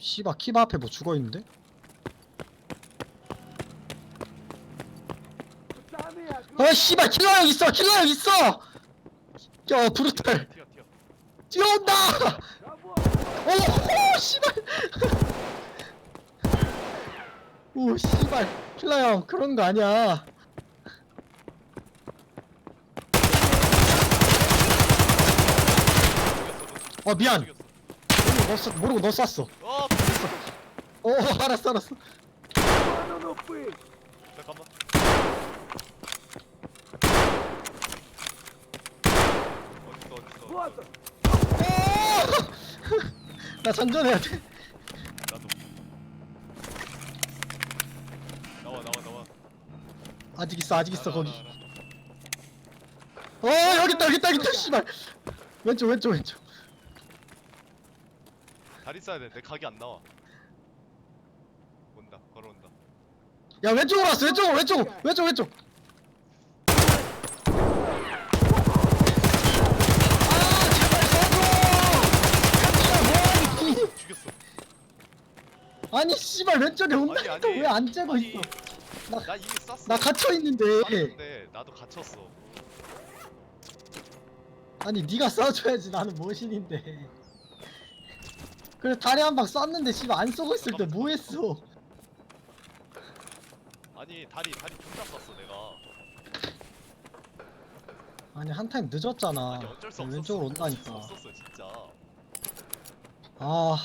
씨바 키바 앞에 뭐 죽어 있는데? 어 씨발 킬러 형 있어 킬러 형 있어! 야 브루탈. 튀어 튀어 뛰어온다! 오 씨발! 오 씨발. 킬러 형 그런 거 아니야. 어 미안 너, 쐈- 모르고 너 쐈어. 어어 알았어 알았어. 잠깐만. 어딨어 어딨어 어딨어. 오! 나 장전해야 돼. 나도. 나와 나와 나와. 아직 있어 아직 있어 거기. 어 여기 있다 여기 있다 여기 있다 씨발. 왼쪽 왼쪽 왼쪽 다리 써야 되는데 각이 안 나와. 온다. 걸어온다. 야 왼쪽으로 왔어. 왼쪽으로 왼쪽 왼쪽 왼쪽. 아 제발 죽였어. 아니 씨발 왼쪽에 온다니까 아니. 왜 안 째고 아니, 있어? 나 이미 쐈어. 나 갇혀 있는데. 쐈는데 나도 갇혔어. 아니 네가 쏴줘야지. 나는 모신인데 그래 다리 한 방 쐈는데 씨발 안 쏘고 있을 때 뭐 했어? 아니 다리 다리 존나 쐈어 내가. 아니 한 타임 늦었잖아. 아니 어쩔 수 없었어 왼쪽으로 어쩔 수 온다니까. 없었어 진짜. 아